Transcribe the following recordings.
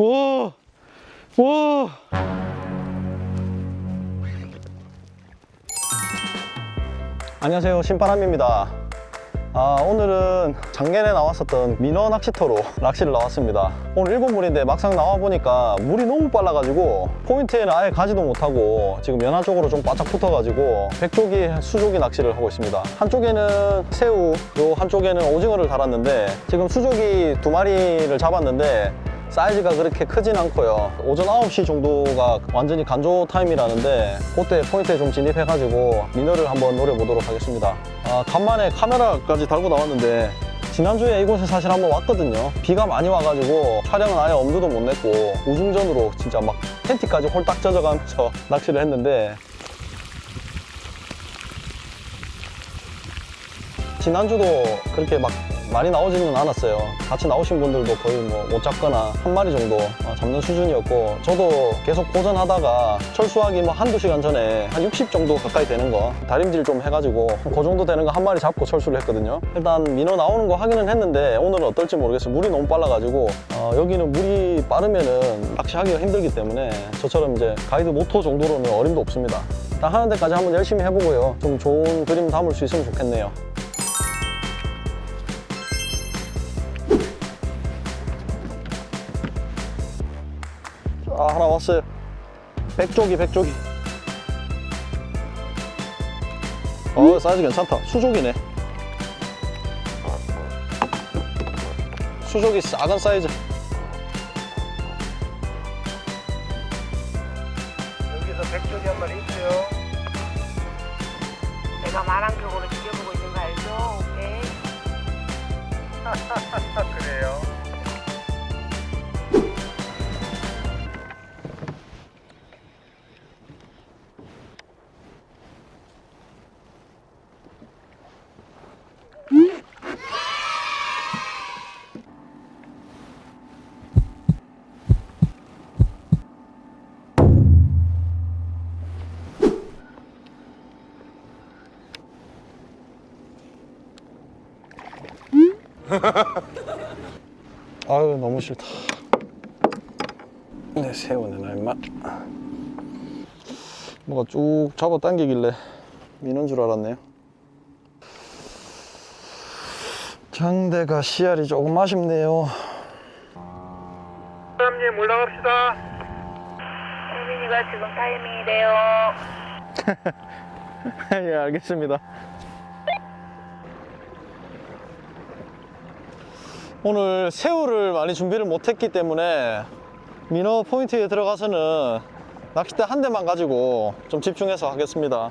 와, 와. 안녕하세요, 신바람입니다. 아, 오늘은 작년에 나왔었던 민어 낚시터로 낚시를 나왔습니다. 오늘 일본 물인데 막상 나와보니까 물이 너무 빨라가지고 포인트에는 아예 가지도 못하고 지금 연안 쪽으로 좀 바짝 붙어가지고 백조기, 수조기 낚시를 하고 있습니다. 한쪽에는 새우, 요 한쪽에는 오징어를 달았는데 지금 수조기 두 마리를 잡았는데 사이즈가 그렇게 크진 않고요. 오전 9시 정도가 완전히 간조 타임이라는데 그때 포인트에 좀 진입해가지고 민어를 한번 노려보도록 하겠습니다. 아, 간만에 카메라까지 달고 나왔는데 지난주에 이곳에 사실 한번 왔거든요. 비가 많이 와가지고 촬영은 아예 엄두도 못 냈고 우중전으로 진짜 막 팬티까지 홀딱 젖어가면서 낚시를 했는데 지난주도 그렇게 막 많이 나오지는 않았어요. 같이 나오신 분들도 거의 뭐 못 잡거나 한 마리 정도 어, 잡는 수준이었고 저도 계속 고전하다가 철수하기 뭐 한두 시간 전에 한 60 정도 가까이 되는 거 다림질 좀 해가지고 그 정도 되는 거 한 마리 잡고 철수를 했거든요. 일단 민어 나오는 거 확인은 했는데 오늘은 어떨지 모르겠어요. 물이 너무 빨라가지고 어, 여기는 물이 빠르면은 낚시하기가 힘들기 때문에 저처럼 이제 가이드 모토 정도로는 어림도 없습니다. 딱 하는 데까지 한번 열심히 해보고요. 좀 좋은 그림 담을 수 있으면 좋겠네요. 아 하나 왔어요 백조기 백조기 어 사이즈 괜찮다 수족이네 수족이 작은 사이즈 여기서 백조기 한 마리 있어요. 내가 말한 쪽으로 지켜보고 있는 거 알죠? 오케이. 그래요. 아유 너무 싫다. 내 새우는 얼마? 뭐가 쭉 잡아 당기길래 미는 줄 알았네요. 장대가 씨알이 조금 아쉽네요. 사장님 올라갑시다. 혜민이가 지금 타이밍이래요. 예 알겠습니다 오늘 새우를 많이 준비를 못했기 때문에 민어 포인트에 들어가서는 낚싯대 한 대만 가지고 좀 집중해서 하겠습니다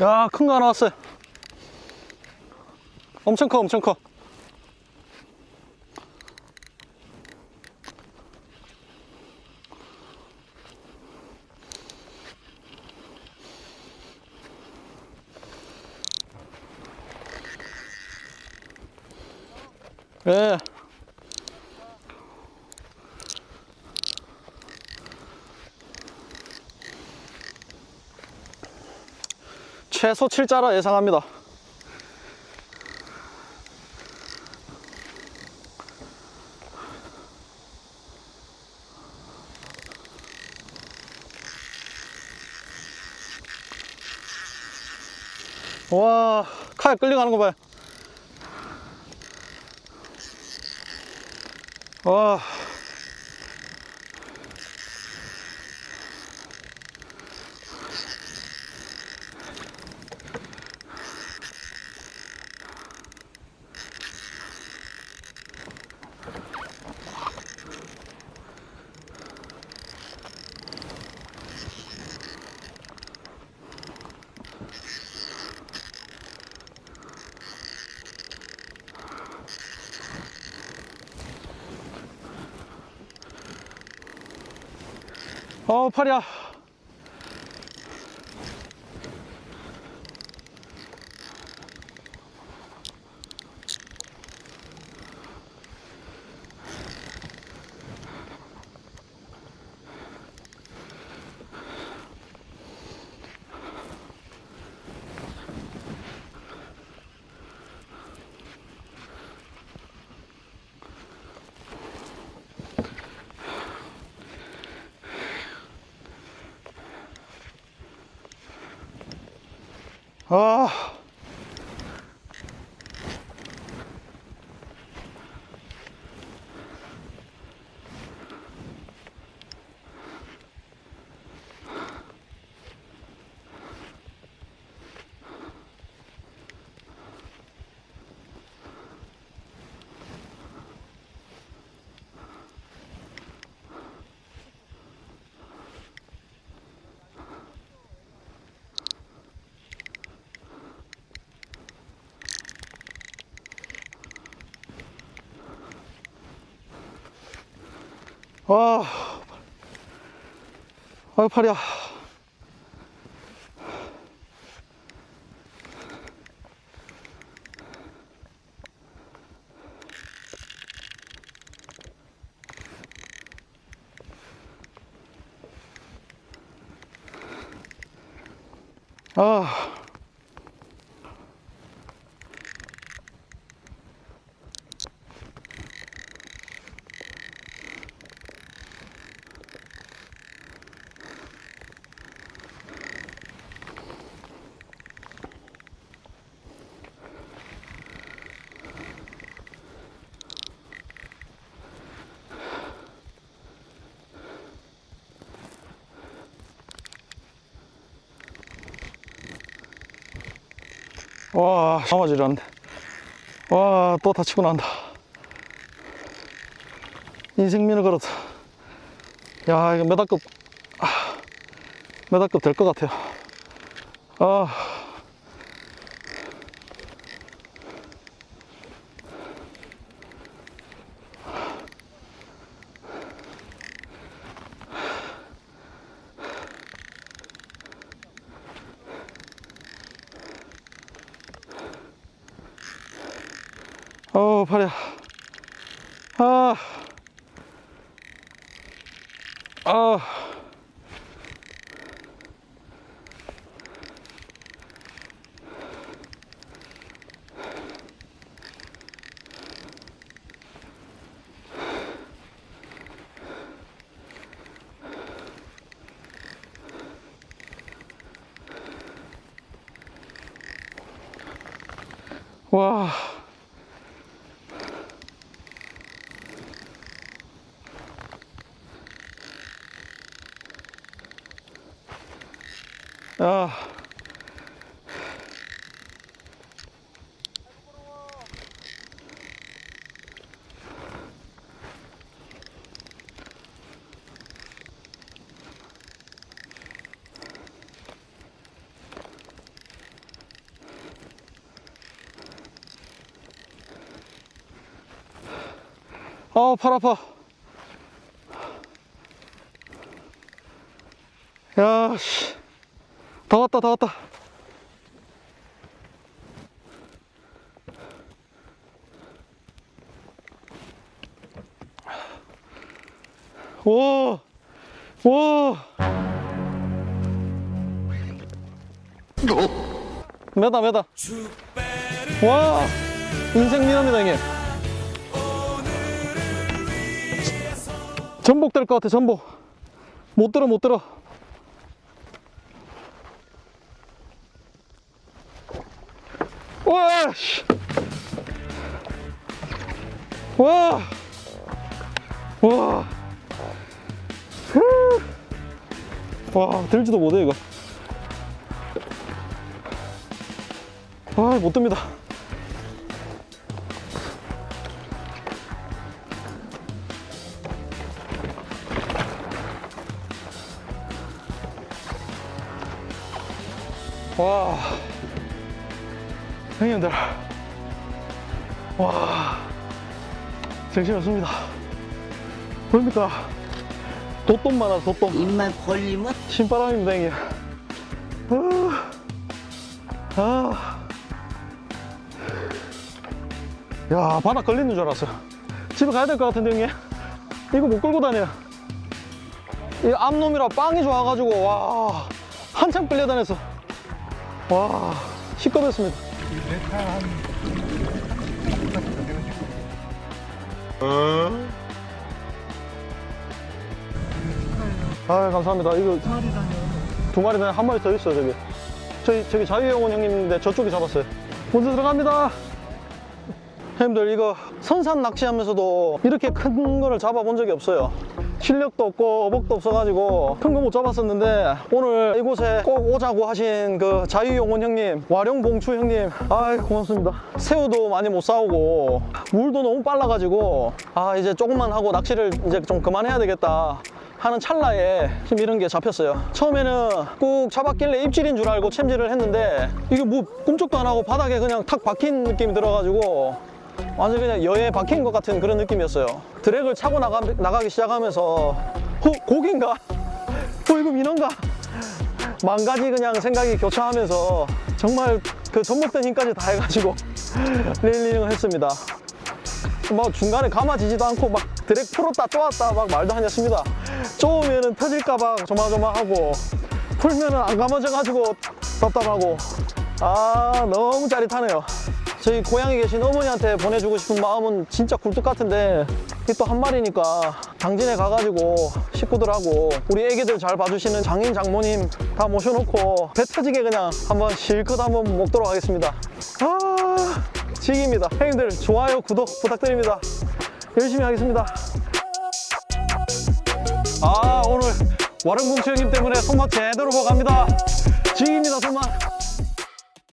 야, 큰 거 하나 왔어요. 엄청 커, 엄청 커. 예. 최소 7자라 예상합니다. 와, 칼 끌려가는 거 봐요. 와. 어, 팔이야. 아. 아, 아 팔이야. 아. 와, 넘어지려 한데. 와, 또 다치고 난다. 인생민을 걸었어. 야, 이거 메다급, 아, 메다급 될 것 같아요. 아. 어, 팔이야. 아. 아. 와. 아. 아, 팔 아파. 야, 씨. 다 왔다, 다 왔다. 와, 와. 매다, 매다. 와, 인생 미남이다, 형님. 전복 될 것 같아, 전복. 못 들어, 못 들어. 와, 씨. 와. 와, 들지도 못해, 이거. 아, 못 듭니다. 와, 형님들, 와, 정신없습니다. 보입니까? 도톰 많아 도톰 입만 벌리면? 신바람입니다 형님 아, 아. 야 바닥 걸리는 줄 알았어. 집에 가야 될 것 같은데 형님? 이거 못 끌고 다녀. 이 앞놈이라 빵이 좋아가지고 와. 한참 끌려다녔어 와 시끄럽습니다 아 감사합니다. 이거 두 마리 다한 마리 더 있어요 저기. 저기 저기 자유영혼 형님인데 저쪽에 잡았어요. 먼저 들어갑니다. 형님들 이거 선산 낚시하면서도 이렇게 큰 거를 잡아본 적이 없어요 실력도 없고 어복도 없어가지고 큰 거 못 잡았었는데 오늘 이곳에 꼭 오자고 하신 그 자유용원 형님 와룡봉추 형님 아 고맙습니다 새우도 많이 못 싸우고 물도 너무 빨라가지고 아 이제 조금만 하고 낚시를 이제 좀 그만해야 되겠다 하는 찰나에 지금 이런 게 잡혔어요. 처음에는 꾹 잡았길래 입질인 줄 알고 챔질을 했는데 이게 뭐 꿈쩍도 안 하고 바닥에 그냥 탁 박힌 느낌이 들어가지고 완전 그냥 여에 박힌 것 같은 그런 느낌이었어요. 드랙을 차고 나가, 나가기 시작하면서 어, 고기인가? 어, 이거 민어인가? 만 가지 그냥 생각이 교차하면서 정말 그 접목된 힘까지 다 해가지고 레일링을 했습니다. 막 중간에 감아지지도 않고 막 드랙 풀었다 쪼았다 막 말도 안 했습니다. 쪼으면은 터질까봐 조마조마하고 풀면은 안 감아져가지고 답답하고 아 너무 짜릿하네요. 저희 고향에 계신 어머니한테 보내주고 싶은 마음은 진짜 굴뚝 같은데 이게 또한 마리니까 당진에 가가지고 식구들하고 우리 애기들 잘 봐주시는 장인 장모님 다 모셔놓고 배 터지게 그냥 한번 실컷 한번 먹도록 하겠습니다. 아 지기입니다. 형님들 좋아요 구독 부탁드립니다. 열심히 하겠습니다. 아 오늘 와릉봉수 형님 때문에 손맛 제대로 보갑니다. 지기입니다 손맛.